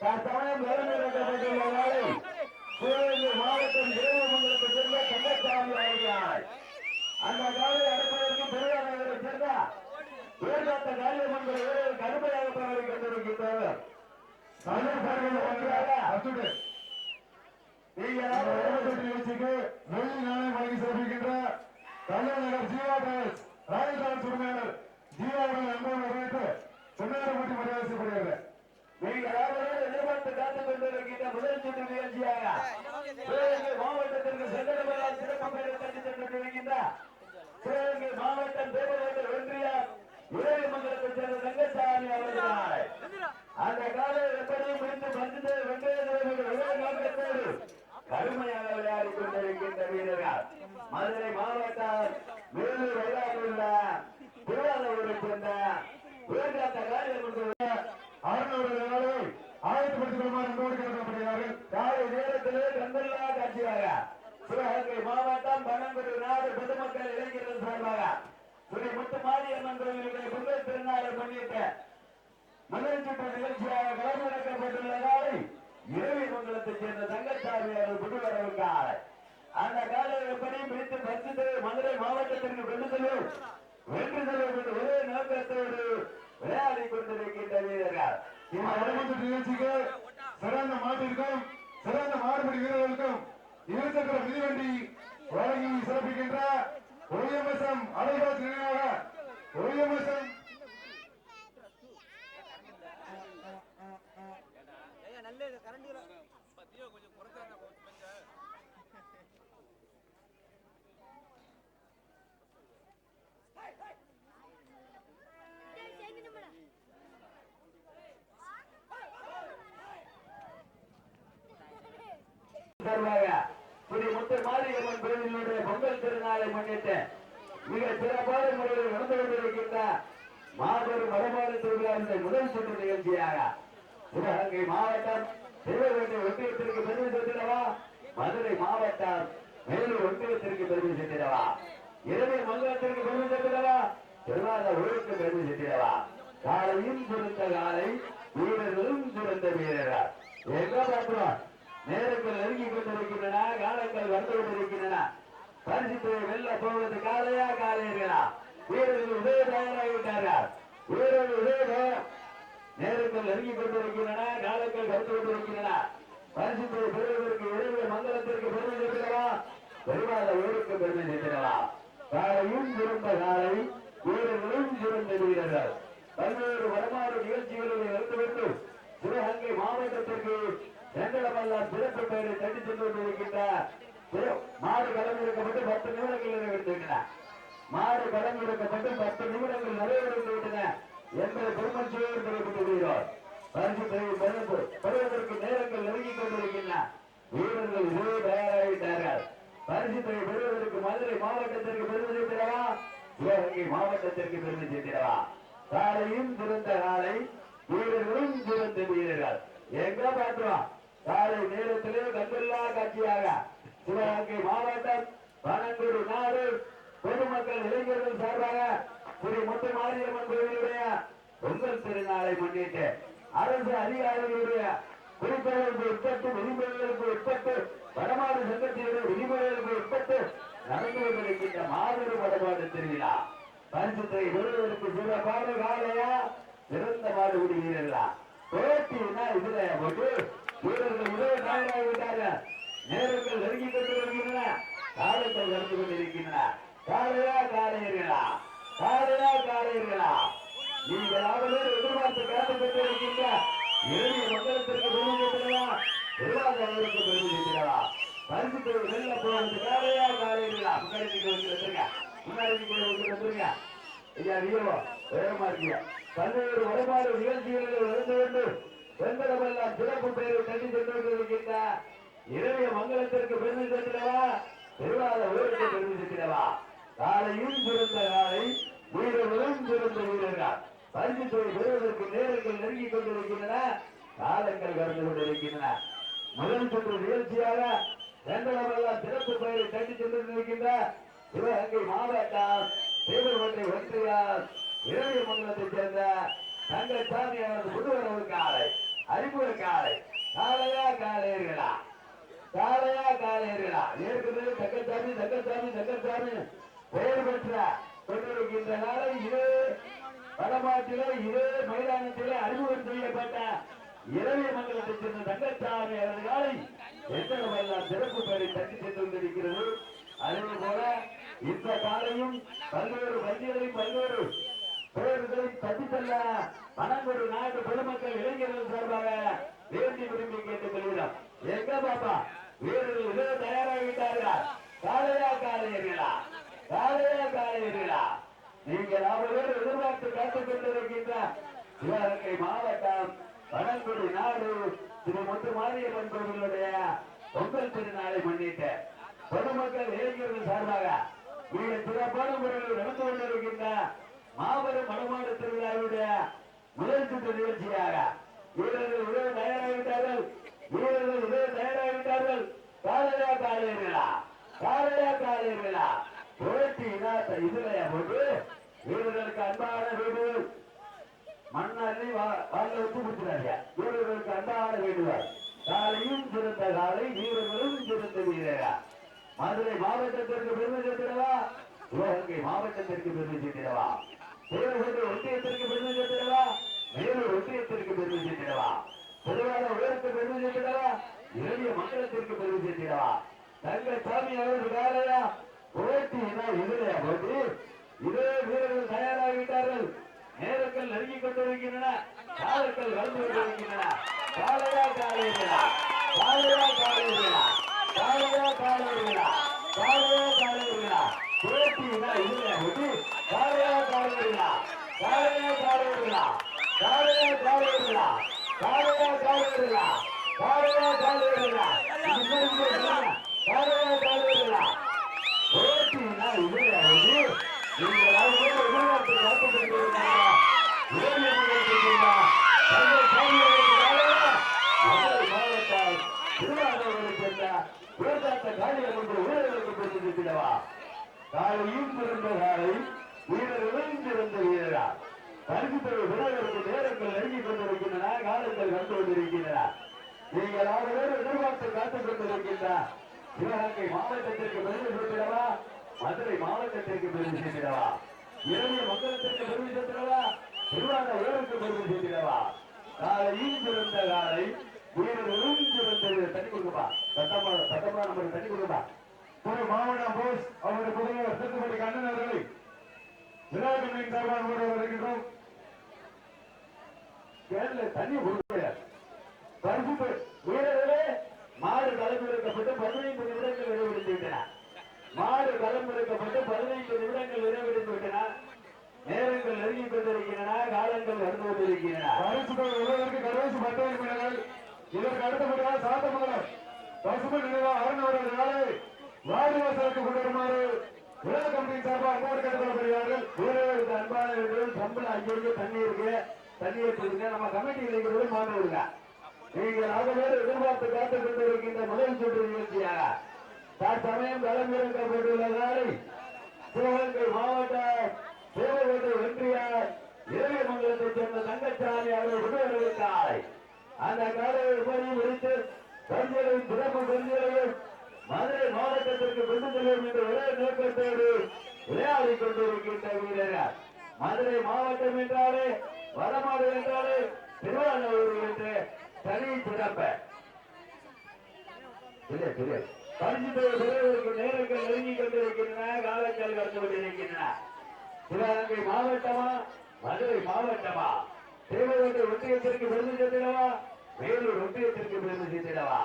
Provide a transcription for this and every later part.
தற்சமயம் நிலைநிறுத்தப்பட்டுள்ள வேலை சிவகங்கை மாவட்டம் தேவமங்கலத்தை சேர்ந்த கந்தசாமி அவர்கள். அந்த காலை அனுப்பதற்கு பெரியார் நகரை சேர்ந்த வேதாந்த காரியமன்ற வீரர் கடுமையாக போராடி கொண்டிருக்கின்றனர். தலைநகர் ஜீவா டிராவல்ஸ் ராஜஸ்தான் உரிமையாளர் ஜீவா அவர்கள் அன்போடு வரவேற்று பொன்னாரப்பட்டி மரியாதை செய்யப்படுகிறது எதிர்பார்த்து காத்துக் கொண்டிருக்கின்ற முதல் சுற்று நிகழ்ச்சியாக மாவட்டத்திற்கு சென்றடமெல்லாம் சிறப்பு பெயரை தட்டி சென்றிருக்கின்ற சிவகங்கை மாவட்டம் தேவகோட்டை ஒன்றியம் இறைமங்கலத்தை சேர்ந்த ரங்கசாமி அவர்கள் அந்த காலை எப்படியும் முடித்து வந்து வெங்கடேஸ்வரர் கடுமையாக விளையாடி கொண்டிருக்கின்ற வீரர்கள். மதுரை மாவட்டம் வேலூர் விளையாடுள்ள திருவாரூரை சேர்ந்த உயர்காத்த காரியம் ஆறுநூறு ஆயிரத்தி கொள்ளுமாறு அன்போடு கேட்கப்படுகிறார்கள் காலை நேரத்திலே கண்கொள்ளா காட்சியாக சிவகங்கை மாவட்டம் பனங்குடி நாடு பொதுமக்கள் இளைஞர்கள் சார்பாக. ஸ்ரீ முத்து மாரியம்மன் கோவிலுடைய பொங்கல் திருநாளை முன்னிட்டு முதல் சுற்று நிகழ்ச்சியாக களமிறக்கப்பட்டுள்ள காலை இரவி மங்கலத்தைச் சேர்ந்த அந்த காலை எப்படி பிடித்து மதுரை மாவட்டத்திற்கு கொண்டு செல்லும் வென்று செல்லும் என்ற ஒரே நோக்கத்தோடு விளையாடி கொண்டிருக்கின்ற வீரர்கள். இந்த அறுபது நிகழ்ச்சிக்கு சிறந்த மாட்டிற்கும் சிறந்த மாறுபடி வீரர்களுக்கும் இருசக்கர மிதிவண்டி வழங்கி சிறப்பிக்கின்ற ஒளியமசம் அலைபாஸ் நினைவாக ஒளியமசம் சார்பாக ஸ்ரீ முத்து மாரியம்மன் கோவிலுடைய பொங்கல் திருநாளை முன்னிட்டு மிக சிறப்பான முறையில் நடந்து கொண்டிருக்கின்ற மாபெரும் வடமாறு திருவிழாவின் முதல் சுற்று நிகழ்ச்சியாக சிவகங்கை மாவட்டம் சிவகங்கை ஒன்றியத்திற்கு பெருமை சேர்த்திடவா? மதுரை மாவட்டம் மேலூர் ஒன்றியத்திற்கு பெருமை சேர்த்திடவா? இரவு மங்கலத்திற்கு பெருமை சேர்த்திடவா? திருவாரூர் ஊருக்கு பெருமை சேர்த்திடவா? காலையும் சிறந்த காலை வீரர்களும் சிறந்த வீரர்கள். எங்க பார்க்கிறோம்? நேரங்கள் நெருங்கிக் கொண்டிருக்கின்றன காலங்கள் வந்து கொண்டிருக்கின்றன. பரிசு வெல்ல போவது காலையா காலையர்களா? வீரர்கள் உதய தயாராகிவிட்டார்கள் வீரர்கள் உதய நேரங்கள் நெருங்கிக் கொண்டிருக்கின்றன காலங்கள் வந்து கொண்டிருக்கின்றன. பரிசு பெறுவதற்கு இடையே மங்கலத்திற்கு பெருமை சேர்க்கிறவா? பெருமாத ஊருக்கு பெருமை சேர்க்கிறவா? காலையும் சிறந்த காலை வீரர்களும் சிறந்த வீரர்கள். பல்வேறு வரலாறு நிகழ்ச்சிகளில் நடந்துவிட்டு சிவகங்கை மாவட்டத்திற்கு செங்கடமெல்லாம் சிறப்பு பெயரை தட்டி சென்று கொண்டிருக்கின்ற சிற- மாடு களமிறக்கப்பட்டு பத்து நிமிடங்கள் நிறைவேற்றுகின்றன மாடு களமிறக்கப்பட்டு பத்து நிமிடங்கள் நிறைவேறிந்து விட்டன என்பதை பெருமச்சியோடு தெரிவித்துள்ளோம் பரிசு பெறுவது- பெறுவதற்கு நேரங்கள் நெருங்கிக் கொண்டிருக்கின்றன. வீரர்கள் இதே தயாராகிவிட்டார்கள் பரிசு தொகை பெறுவதற்கு மதுரை மாவட்டத்திற்கு பெருமை சேர்த்திடவா? சிவகங்கை மாவட்டத்திற்கு பெருமை சேர்த்திடவா? காலையும் சிறந்த காலை வீரர்களும் சிறந்த வீரர்கள். எங்க பாக்குறோம் காலை நேரத்திலே கண்கொள்ளா காட்சியாக சிவகங்கை மாவட்டம் பனங்குடி நாடு பொதுமக்கள் இளைஞர்கள் சார்பாக ஸ்ரீ முத்து மாரியம்மன் கோவிலுடைய பொங்கல் திருநாளை முன்னிட்டு அரசு அதிகாரிகளுடைய குறிப்புகளுக்கு உட்பட்டு விதிமுறைகளுக்கு உட்பட்டு வடமாடு சங்கத்தினுடைய விதிமுறைகளுக்கு உட்பட்டு நடந்து கொண்டிருக்கின்ற மாபெரும் வடமாடு திருவிழா. பரிசுத்தை பெறுவதற்கு சிறப்பான காலையா? சிறந்த மாடுபிடி வீரர்களா போட்டினா இதுல போட்டு வீரர்கள் உதவ தயாராகி நேரங்கள் நெருங்கி கொண்டு வருகின்றன. காலங்கள் நடந்து கொண்டிருக்கின்றன. காலையா காலையர்களா? காலையா காலையர்களா? நீங்கள் எதிர்பார்த்து காத்துக் கொண்டிருக்கின்ற இறுதி மண்டலத்திற்கு பெருமை சேர்க்கிறவா திருவாரூருக்கு பெருமை சேர்க்கிறவா பரிசுத்தை வெல்ல காலையா காலையர்களா? முன்னாடி நீங்க வந்து வந்துருங்க முன்னாடி நீங்க வந்து வந்துருங்க ஐயா நீயோ வேகமா இருக்கீங்க. பல்வேறு வடமாறு நிகழ்ச்சிகளில் இருந்து வெண்கடமெல்லாம் சிறப்பு பெயரை தள்ளி சென்றிருக்கின்ற இளைய மங்களத்திற்கு பெருமை சேர்க்கிறவா திருவாத ஊருக்கு பெருமை சேர்க்கிறவா காலையும் சிறந்த காலை வீரர்களும் சிறந்த வீரர்கள். பரிசு தொகை பெறுவதற்கு நேரங்கள் நெருங்கிக் கொண்டிருக்கின்றன காலங்கள் கடந்து கொண்டிருக்கின்றன. முதல் சுற்று நிகழ்ச்சியாக வெண்கடமெல்லாம் சிறப்பு பெயரை தள்ளி சென்றிருக்கின்ற சிவகங்கை மாவட்டம் தேவர்கொண்டை ஒன்றியார் இளைய மங்கலத்தைச் சேர்ந்த தங்கச்சாமி அவரது புதுவரவு காலை அறிமுக காலை காலையா காளையர்களா? காலையா காளையர்களா? ஏற்கனவே தக்கச்சாமி தக்கச்சாமி தக்கச்சாமி பெயர் பெற்ற கொண்டிருக்கின்ற நாளை இதே வடமாட்டிலே இதே மைதானத்திலே அறிமுகம் செய்யப்பட்ட இரவிய மங்கலத்தைச் சேர்ந்த தங்கச்சாமி அவர்களை எத்தனவெல்லாம் சிறப்பு பெயரை தட்டி சென்று கொண்டிருக்கிறது அதே போல இந்த காலையும் பல்வேறு வங்கிகளையும் பல்வேறு பெயர்களை தட்டி செல்ல பணங்கொரு நாட்டு பொதுமக்கள் இளைஞர்கள் சார்பாக வேண்டி விரும்பி கேட்டுக் கொள்கிறோம் எங்க பாப்பா? வீரர்கள் இதோ தயாராகிவிட்டார்களா? காலையா காலையர்களா காலையா காலையர்களா நீங்கள் அவர்கள் எதிர்பார்த்து காத்துக் கொண்டிருக்கின்ற சிவகங்கை மாவட்டம் வடங்குடி நாடு திரு முத்து மாரியம்மன் கோவிலுடைய பொங்கல் திருநாளை முன்னிட்டு பொதுமக்கள் இளைஞர்கள் சார்பாக மிக சிறப்பான முறையில் நடந்து கொண்டிருக்கின்ற மாபெரும் மனமான திருவிழாவுடைய முதல் சுற்று நிகழ்ச்சியாக வீரர்கள் உதவ தயாராகிவிட்டார்கள். வீரர்கள் உதவ தயாராகிவிட்டார்கள். காலையா காலையர்களா காலையா காலையர்களா போட்டினா இதுலயா போட்டு வீரர்களுக்கு அன்பான வீடு மண்ணி வாழ வச்சு கொடுத்துறாங்க வீரர்களுக்கு அன்பான வீடுவார் காலையும் சிறந்த காலை வீரர்களும் சிறந்த வீரரா மதுரை மாவட்டத்திற்கு பெருமை சேர்த்திடவா? சிவகங்கை மாவட்டத்திற்கு பெருமை சேர்த்திடவா? சிவகங்கை ஒன்றியத்திற்கு பெருமை சேர்த்திடவா மேலூர் ஒன்றியத்திற்கு பெருமை சேர்த்திடவா திருவாரூர் உயரத்துக்கு பெருமை சேர்த்திடவா எளிய மண்டலத்திற்கு பெருமை சேர்த்திடவா தங்கசாமி அவர்கள் காலையா போட்டினா இதுலையா போட்டி இதே வீரர்கள் தயாராகிவிட்டார்கள். நேரங்கள் நெருங்கி கொண்டிருக்கின்றன. காலங்கள் கலந்து கொண்டிருக்கின்றன. காலையா காலையா காலையா காலையா காலையா காலையா காலையா காலையா போட்டினா இதுலையா போட்டி காலையா காலையா பாடுவீர்களா பாடுவே பாடுவீர்களா பாடுவே பாடுவீர்களா பாடுவே பாடுவீர்களா பாடுவே பாடுவீர்களா பாடுவே பாடுவீர்களா போட்டினா இதுவாது நீங்கள் எதிர்பார்த்து காலையும் பிறந்த காலை வீரர்களும் சிறந்த வீரரா பரிசு பெறும் வீரர்களுக்கு நேரங்கள் நெருங்கிக் கொண்டிருக்கின்றன காலங்கள் கண்டு கொண்டிருக்கின்றன. நீங்கள் அவர்களோடு எதிர்பார்த்து காத்துக் கொண்டிருக்கின்ற சிவகங்கை மாவட்டத்திற்கு பெருமை சேர்த்திடவா? மதுரை மாவட்டத்திற்கு பெருமை சேர்த்திடவா? இளைய மக்களத்திற்கு பெருமை திருவாத ஊருக்கு பெருமை சேர்த்திடவா? காலையும் சிறந்த காலை வீரர்களும் சிறந்த தண்ணி கொடுக்கப்பா சட்டமா சட்டமா நம்மளுக்கு தண்ணி கொடுக்கப்பா திரு மாவட்டம் போஸ் அவருடைய புதிய திருத்துப்பட்டி கண்ணன் அவர்களை விழா கமிட்டியின் சார்பாக முறை வருகின்றோம். கேரள தண்ணி கொடுக்க பரிசு வீரர்களே மாடு களமிறக்கப்பட்டு பதினைந்து நிமிடங்கள் நிறைவடைந்து விட்டன. மாடு களமிறக்கப்பட்டு பதினைந்து நிமிடங்கள் நிறைவடைந்து விட்டன. நேரங்கள் நெருங்கிக் கொண்டிருக்கின்றன காலங்கள் வந்து கொண்டிருக்கின்றன. பரிசு கடைசி பட்டய வீரர்கள் இதற்கு அடுத்தபடியாக சாத்தமங்கலம். பசுமை நினைவா அரண் அவர்கள் நாளை வாடிவாசலுக்கு கொண்டு வருமாறு உலக கம்பெனி சார்பாக அமௌண்ட் கட்டுக்கொள்ளப்படுகிறார்கள். உயிரிழந்த அன்பான சம்பளம் ஐயோ தண்ணீருக்கு தண்ணீர் கொடுங்க. நம்ம கமிட்டி இருக்கிறது அந்த மதுரை மாவட்டத்திற்கு விருது செல்வோம் என்ற ஒரே நோக்கத்தோடு விளையாடி கொண்டிருக்கின்ற வீரர்கள். மதுரை மாவட்டம் என்றாலே வடமாடு என்றாலே திருவாரூர் என்று தனி சிறப்பு. இல்லை இல்லை. பரிசு பெறுவதற்கு நேரங்கள் நெருங்கிக் கொண்டிருக்கின்றன காலங்கள் கடந்து கொண்டிருக்கின்றன. சிவகங்கை மாவட்டமா மதுரை மாவட்டமா? சிவகங்கை ஒன்றியத்திற்கு விருது சேர்த்திடவா? வேலூர் ஒன்றியத்திற்கு விருது சேர்த்திடவா?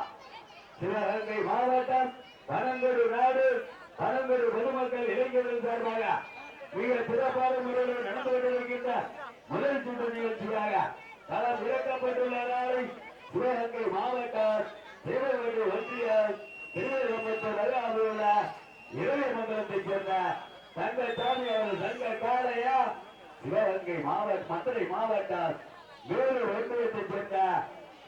சிவகங்கை மாவட்டம் பனங்கொடு நாடு பனங்கொடு பொதுமக்கள் இளைஞர்கள் சார்பாக மிக சிறப்பான முறையில் நடந்து கொண்டிருக்கின்ற முதல் சுற்று நிகழ்ச்சியாக களம் இறக்கப்பட்டுள்ள நாளை சிவகங்கை மாவட்டம் சிவகங்கை ஒன்றிய திருவள்ளம்பத்தூர் இளைய இளையமங்கலத்தைச் சேர்ந்த தங்க சாமி அவர்கள் தங்க காலையா சிவகங்கை மாவட்ட மதுரை மாவட்டம் வேலூர் ஒன்றியத்தைச் சேர்ந்த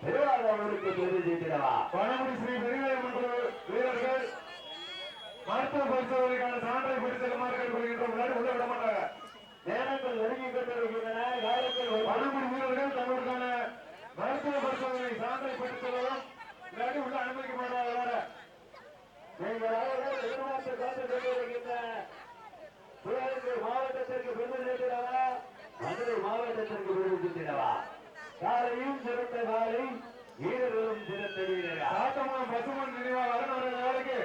திருவாரூருக்கு பெருமை சேர்த்திடவா பணமுடி ஸ்ரீ பெரியவர்கள் வீரர்கள் மருத்துவ பரிசோதனைக்கான சான்றை பெற்று செல்லுமாறு கேட்டுக்கொள்கின்றோம் முன்னாடி உள்ள விட மாட்டாங்க நேரங்கள் நெருங்கிக் கொண்டிருக்கின்றன. ஒரு- பணமுடி வீரர்கள் தங்களுக்கான மருத்துவ பரிசோதனை சான்றை பெற்றுச் செல்லவும் இல்லாட்டி உள்ள அனுமதிக்க மாட்டாங்க நீங்கள் அவர்கள் எதிர்பார்த்து காத்துக் கொண்டிருக்கின்ற சிவகங்கை மாவட்டத்திற்கு பெருமை சேர்த்திடவா மதுரை மாவட்டத்திற்கு பெருமை சேர்த்திடவா காலையும் சிறந்த காலை வீரர்களும் சிறந்த வீரரா சாத்தமங்கலம் பசுமன் நினைவாக அரண் வேலைக்கு.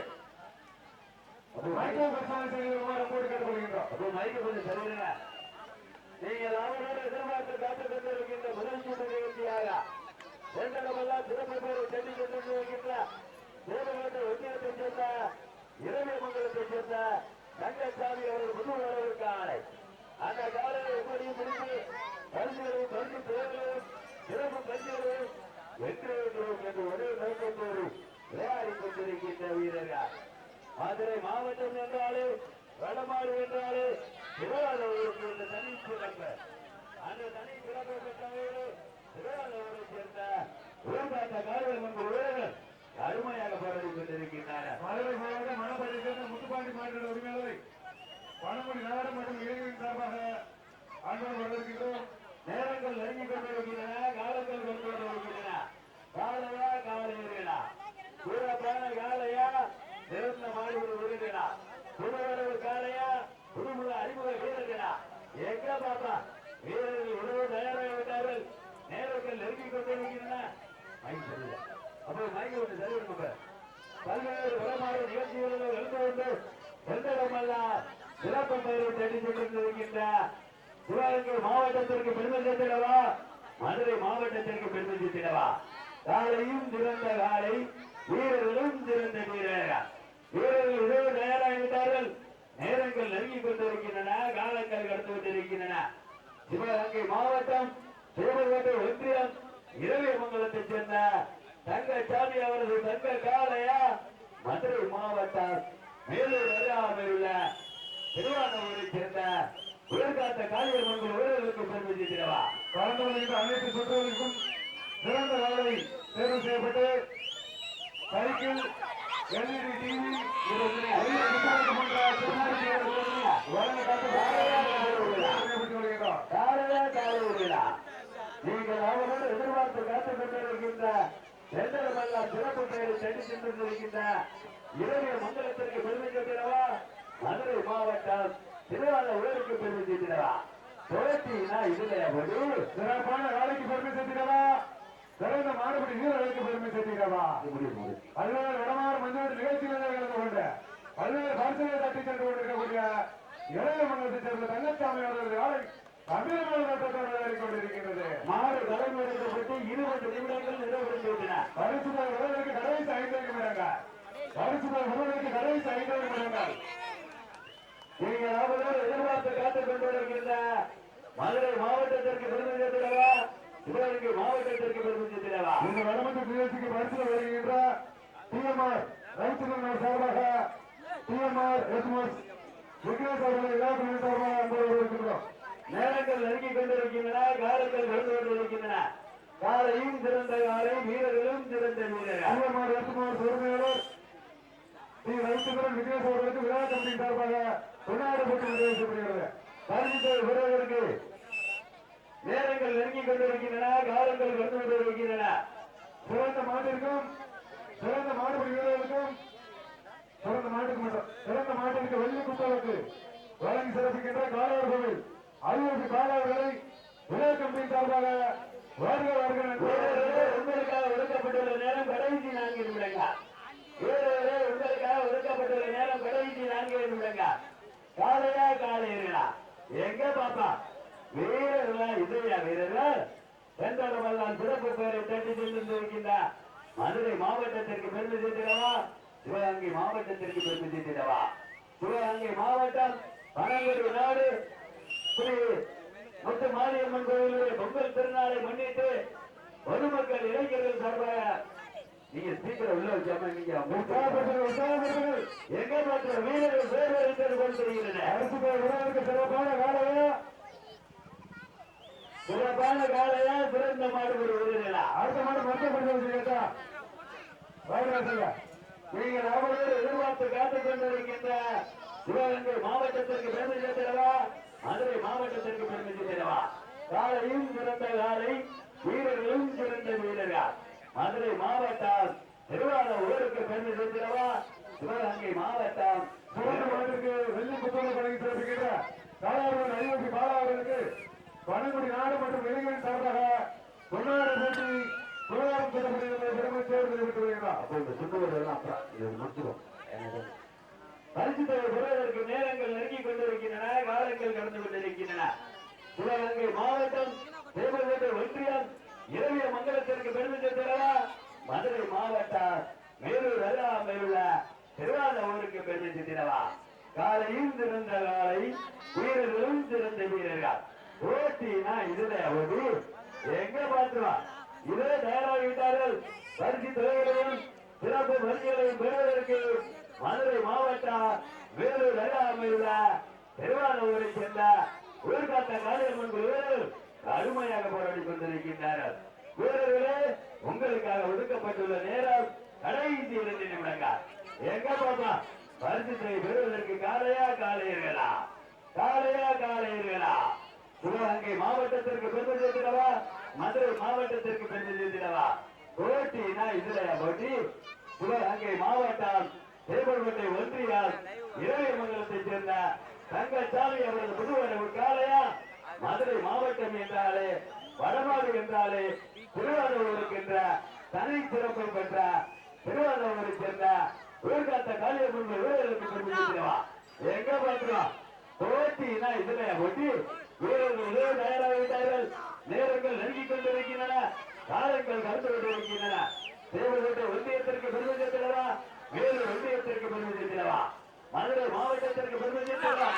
மைக்கோ பசுமன் செய்திருமாறு போட்டு கேட்டுக்கொள்கின்றோம். அப்போ மைக்கு கொஞ்சம் சரியில்லை நீங்கள் அவரோடு எதிர்பார்த்து காத்துக் கொண்டிருக்கின்ற முதல் சுற்று நிகழ்ச்சியாக சென்றடமெல்லாம் சிறப்பு பேரை சென்று கொண்டிருக்கின்ற தேவகோட்டை ஒன்றியத்தைச் சேர்ந்த இரவியமங்கலத்தைச் சேர்ந்த தங்கசாமி அவர்கள் புது வரவு காலை அந்த காலையை எப்படியும் முடித்து பரிசுகளையும் பரிசு பெயர்களையும் சிறப்பு பரிசுகளையும் வெற்றி வைக்கிறோம் என்று ஒரே நோக்கத்தோடு விளையாடி கொண்டிருக்கின்ற வீரர்கள் மதுரை மாவட்டம் என்றாலே வடமாடு என்றாலே திருவாரூருக்கு இந்த தனி சிறப்பு. அந்த தனி சிறப்பை பெற்றவர்களே திருவாரூரை சேர்ந்த ஊர்காட்ட காவல் மன்ற வீரர்கள் அருமையாக போராடி கொண்டிருக்கின்றனர். மதுரை மாவட்ட மணப்பள்ளி சேர்ந்த முத்துப்பாண்டி மாநில உரிமையாளரை பணமொழி நகரம் மற்றும் இளைஞரின் சார்பாக ஆண்டவர் வரவேற்கின்றோம் நேரங்கள் நெருங்கிக் கொண்டிருக்கின்றன காலங்கள் கொண்டு கொண்டிருக்கின்றன காலையா காலையா சூரப்பான காலையா சிறந்த மாடுகள் விருதுகளா புதுவரவு காலையா புதுமுக அறிமுக வீரர்களா எங்க பாப்பா வீரர்கள் உணவு தயாராகி விட்டார்கள் நேரங்கள் நெருங்கிக் கொண்டிருக்கின்றன அப்போ மைக் ஒன்று சரி பல்வேறு வடமாறு நிகழ்ச்சிகளில் எழுந்து கொண்டு எந்தடமல்ல சிறப்பு பெயரை தேடி சென்றிருக்கின்ற சிவகங்கை மாவட்டத்திற்கு பெருமை சேர்த்திடவா? மதுரை மாவட்டத்திற்கு பெருமை சேர்த்திடவா? காலையும் சிறந்த காலை வீரர்களும் சிறந்த வீரர்கள். வீரர்கள் உதவி தயாராகிவிட்டார்கள். நேரங்கள் நெருங்கிக் கொண்டிருக்கின்றன காலங்கள் கடந்து கொண்டிருக்கின்றன. சிவகங்கை மாவட்டம் சிவகங்கை ஒன்றியம் இரவிய மங்கலத்தைச் சேர்ந்த தங்கச்சாமி அவரது தங்க காளையா மதுரை மாவட்டம் மேலூர் அருகாமையில் உள்ள திருவாரூரைச் சேர்ந்த உயர்காத்த காளியர் மன்கள் வீரர்களுக்கு பெருமை சேர்க்கிறவா கலந்து கொள்கின்ற அனைத்து சுற்றுகளுக்கும் சிறந்த வேலை தேர்வு செய்யப்பட்டு சைக்கிள் எல்இடி டிவி வழங்க காத்துக்கொள்கின்றோம் காலையா காலை விழா நீங்கள் அவரோடு எதிர்பார்த்து காத்துக் கொண்டிருக்கின்ற எந்தெல்லாம் சிறப்பு பெயரை தேடி சென்றிருக்கின்ற இரவிய மண்டலத்திற்கு பெருமை சேர்க்கிறவா? மதுரை மாவட்டம் திருவாரூருக்கு பெருமை சேர்க்கிறவா? துளசினா இதுல ஒரு சிறப்பான வேலைக்கு பெருமை சேர்த்திடவா சிறந்த மாடுபடி வீரர்களுக்கு பெருமை சேர்த்திடவா பல்வேறு வடமாறு மஞ்சள் நிகழ்ச்சிகளில் கலந்து கொண்ட பல்வேறு பரிசுகளை தட்டி சென்று கொண்டிருக்கக்கூடிய இளைய மண்டலத்தைச் சேர்ந்த தங்கச்சாமி அவர்களது தமிழ் மாநிலத்தோடு கொண்டிருக்கின்றது மாடு தலைமுறைப்பட்டு இருபது நிமிடங்கள் நிறைவேறிவிட்டன பரிசுகள் வருவதற்கு கடைசி ஐந்து நிமிடங்கள். பரிசுகள் வருவதற்கு கடைசி ஐந்து நிமிடங்கள். நீங்கள் அவரோடு எதிர்பார்த்து காத்துக் கொண்டிருக்கின்ற மதுரை மாவட்டத்திற்கு பெருமை சேர்க்கிறவா சிவகங்கை மாவட்டத்திற்கு பெருமை சேர்க்கிறவா இந்த வடமன்ற நிகழ்ச்சிக்கு பரிசுகள் வருகின்ற டிஎம்ஆர் ரைத்துகள் சார்பாக டிஎம்ஆர் எஸ்எஸ் விக்னேஷ் அவர்களை இலாக்குடன் சார்பாக அன்போடு இருக்கின்றோம் நேரங்கள் நெருங்கிக் கொண்டிருக்கின்றன காலங்கள் நடந்து கொண்டிருக்கின்றன. காலையும் சிறந்த காலை வீரர்களும் சிறந்த வீரர்கள். டிஎம்ஆர் எஸ்எஸ் உரிமையாளர் டி விக்னேஷ் அவர்களுக்கு விழா கமிட்டி சார்பாக கொண்டாடு போட்டு நிறைவேற்றப்படுகிறது பரிசுத்தை பெறுவதற்கு நேரங்கள் நெருங்கிக் கொண்டிருக்கின்றன காலங்கள் கடந்து கொண்டிருக்கின்றன. சிறந்த மாட்டிற்கும் சிறந்த மாடுபடி வீரர்களுக்கும் சிறந்த மாட்டுக்கு மட்டும் சிறந்த மாட்டிற்கு வெள்ளி குப்பலுக்கு வழங்கி சிறப்பிக்கின்ற காலாளர் கோவில். ஐநூறு காலாளர்களை விழா கமிட்டி சார்பாக வருக வருக உங்களுக்காக ஒதுக்கப்பட்டுள்ள நேரம் கடைசி நான்கு வீரர்களே உங்களுக்காக ஒதுக்கப்பட்டுள்ள நேரம் கடைசி நான்கு நிமிடங்கள் காலையா காலையா எங்க பாப்பா? வீரர்களா இல்லையா வீரர்கள்? சென்றவரெல்லாம் சிறப்பு பெயரை தேடி சென்றிருக்கின்ற மதுரை மாவட்டத்திற்கு பெருமை சேர்த்திடவா சிவகங்கை மாவட்டத்திற்கு பெருமை சேர்த்திடவா சிவகங்கை மாவட்டம் பனங்குடி நாடு. ஸ்ரீ முத்து மாரியம்மன் கோயிலுடைய பொங்கல் திருநாளை முன்னிட்டு பொதுமக்கள் இளைஞர்கள் சார்பாக நீங்க ஸ்பீக்கரை உள்ள வச்சாம நீங்க உற்சாகப்படுத்துங்கள், உற்சாகப்படுத்துங்கள். எங்க பார்க்கிற வீரர்கள் வேறு வேறு கொண்டு தெரிகின்றன. அரசு பேர் விழாவிற்கு சிறப்பான காலையா சிறப்பான காலையா சிறந்த மாடுபடி வீரர்களா அடுத்த மாடு மருத்துவப்படுத்த கேட்டா நீங்கள் அவர்களோடு எதிர்பார்த்து காத்துக் கொண்டிருக்கின்ற சிவகங்கை மாவட்டத்திற்கு பெருமை சேர்த்திடவா மதுரை மாவட்டத்திற்கு பெருமை சேர்த்திடவா காலையும் சிறந்த காலை வீரர்களும் சிறந்த வீரர்கள். மதுரை மாவட்டம் திருவாரூர் ஊருக்கு பெருமை சேர்க்கிறவா? சிவகங்கை மாவட்டம் சிவகங்கை மாவட்டத்திற்கு வெள்ளி புத்தகம் வழங்கி சிறப்பிக்கின்ற காலாவூர் ஐயோசி பாலாவர்களுக்கு பனங்குடி நாடு மற்றும் வெளிகளின் சார்பாக பொன்னாடு போட்டி சுகாதாரம் சொல்லப்படுகிற பெருமை சேர்ந்து தெரிவித்து வருகிறார். அப்போ இந்த அப்புறம் இது முடிச்சுக்கும் பரிசு தொகை பெறுவதற்கு நேரங்கள் நெருங்கிக் கொண்டிருக்கின்றன காலங்கள் கடந்து கொண்டிருக்கின்றன. சிவகங்கை மாவட்டம் தேவகோட்டை ஒன்றியம் இரவிய மங்கலத்திற்கு பெருமை சேர்க்கிறவா மதுரை மாவட்டம் மேலூர் அருகாமையில் உள்ள திருவாரூருக்கு பெருமை சேர்க்கிறவா காலையில் திறந்த காலை வீரர்களும் திறந்த வீரர்கள். போட்டினா இதுல ஒரு. எங்க பார்த்துவா? இதே தயாராகிவிட்டார்கள் பரிசு தலைவர்களையும் சிறப்பு பரிசுகளையும் பெறுவதற்கு மதுரை மாவட்டம் வேலூர் அருகாமையில் உள்ள திருவாரூரை சேர்ந்த ஊர்காட்ட காளியம்மன் வீரர்கள் கடுமையாக போராடி கொண்டிருக்கின்றார்கள் வீரர்களே உங்களுக்காக ஒதுக்கப்பட்டுள்ள நேரம் கடைசி இரண்டு நிமிடங்கள் எங்க பாப்பா? பரிசுத்தை பெறுவதற்கு காலையா காலையர்களா? காலையா காலையர்களா? சிவகங்கை மாவட்டத்திற்கு பெருமை சேர்த்திடவா மதுரை மாவட்டத்திற்கு பெருமை சேர்த்திடவா போட்டினா இதுல போட்டி? சிவகங்கை மாவட்டம் தேவர்கோட்டை ஒன்றியால் இளையமங்கலத்தைச் சேர்ந்த தங்கச்சாமி அவரது புதுவரவு காலையா மதுரை மாவட்டம் என்றாலே வடமாடு என்றாலே திருவாரூருக்கு என்ற தனி சிறப்பு பெற்ற திருவாரூரை சேர்ந்த ஊர்காத்த காளியம்மன் வீரர்களுக்கு எங்க பார்க்கிறோம்? போட்டினா இதுல போட்டி வீரர்கள் இதோ தயாராகிவிட்டார்கள் நேரங்கள் நெருங்கிக் கொண்டிருக்கின்றன. காலங்கள் கலந்து கொண்டிருக்கின்றன. தேவகோட்டை ஒன்றியத்திற்கு பெருமை சேர்க்கிறவா வேறு ஒன்றியத்திற்கு பெருமை சேர்க்கிறவா மதுரை மாவட்டத்திற்கு பெருமை சேர்க்கிறவா